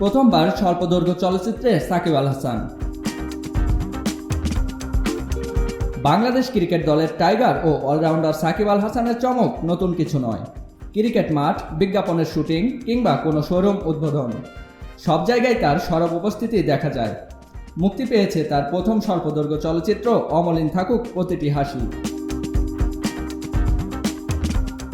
প্রথমবার স্বল্পদৈর্ঘ্য চলচ্চিত্রে সাকিব আল হাসান। বাংলাদেশ ক্রিকেট দলের টাইগার ও অলরাউন্ডার সাকিব আল হাসানের চমক নতুন কিছু নয়। ক্রিকেট মাঠ, বিজ্ঞাপনের শুটিং কিংবা কোনো শোরুম উদ্বোধন। সব জায়গায় তার সরব উপস্থিতি দেখা যায়। মুক্তি পেয়েছে তার প্রথম স্বল্পদৈর্ঘ্য চলচ্চিত্র অমলিন থাকুক প্রতিটি হাসি।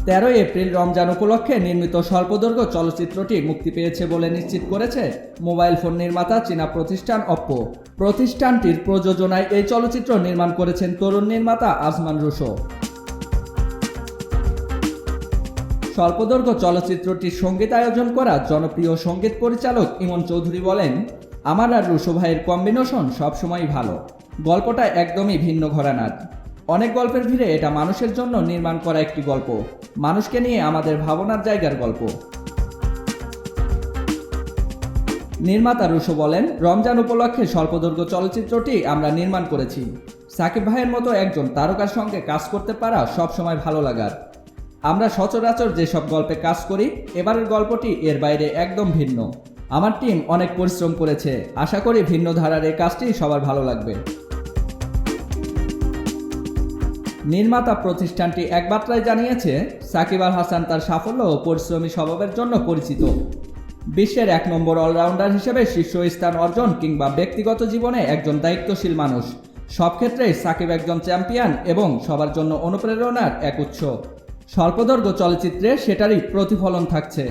তেরোই এপ্রিল রমজান উপলক্ষে নির্মিত স্বল্পদৈর্ঘ্য চলচ্চিত্রটি মুক্তি পেয়েছে বলে নিশ্চিত করেছে মোবাইল ফোন নির্মাতা চীনা প্রতিষ্ঠান অপ্পো। প্রতিষ্ঠানটির প্রযোজনায় এই চলচ্চিত্র নির্মাণ করেছেন তরুণ নির্মাতা আজমান রুশো। স্বল্পদৈর্ঘ্য চলচ্চিত্রটির সংগীত আয়োজন করা জনপ্রিয় সংগীত পরিচালক ইমন চৌধুরী বলেন, আমার আর রুশো ভাইয়ের কম্বিনেশন সবসময়ই ভালো। গল্পটা একদমই ভিন্ন ঘরানার। অনেক গল্পের ভিড়ে এটা মানুষের জন্য নির্মাণ করা একটি গল্প। মানুষকে নিয়ে আমাদের ভাবনার জায়গার গল্প। নির্মাতা রুশো বলেন, রমজান উপলক্ষে স্বল্পদৈর্ঘ্য চলচ্চিত্রটি আমরা নির্মাণ করেছি। সাকিব ভাইয়ের মতো একজন তারকার সঙ্গে কাজ করতে পারা সবসময় ভালো লাগার। আমরা সচরাচর যেসব গল্পে কাজ করি, এবারের গল্পটি এর বাইরে একদম ভিন্ন। আমার টিম অনেক পরিশ্রম করেছে। আশা করি ভিন্ন ধারার এই কাজটি সবার ভালো লাগবে। নির্মাতা প্রতিষ্ঠানটি এক বার্তায় জানিয়েছে, সাকিব আল হাসান তার সাফল্য ও পরিশ্রমী স্বভাবের জন্য পরিচিত। বিশ্বের এক নম্বর অলরাউন্ডার হিসেবে শীর্ষ স্থান অর্জন কিংবা ব্যক্তিগত জীবনে একজন দায়িত্বশীল মানুষ। সব ক্ষেত্রেই সাকিব একজন চ্যাম্পিয়ন এবং সবার জন্য অনুপ্রেরণার এক উৎস। স্বল্পদৈর্ঘ্য চলচ্চিত্রে সেটারই প্রতিফলন থাকছে।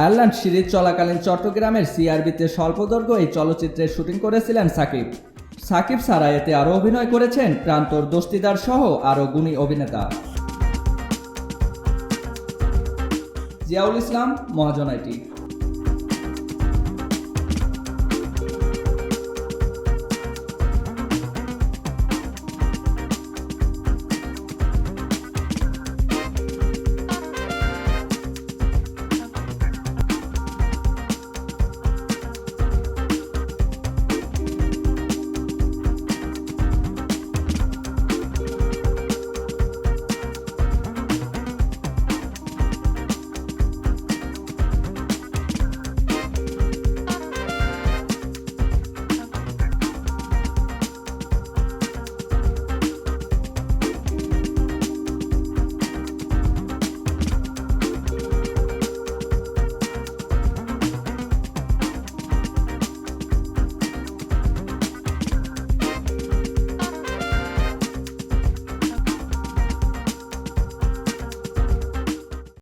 আয়ারল্যান্ড সিরিজ চলাকালীন চট্টগ্রামের সিআরবিতে স্বল্পদৈর্ঘ্য এই চলচ্চিত্রের শুটিং করেছিলেন সাকিব। সাকিব সারা এতে আরও অভিনয় করেছেন প্রান্তর দস্তিদার সহ আরও গুণী অভিনেতা। জিয়াউল ইসলাম মহাজনাইটি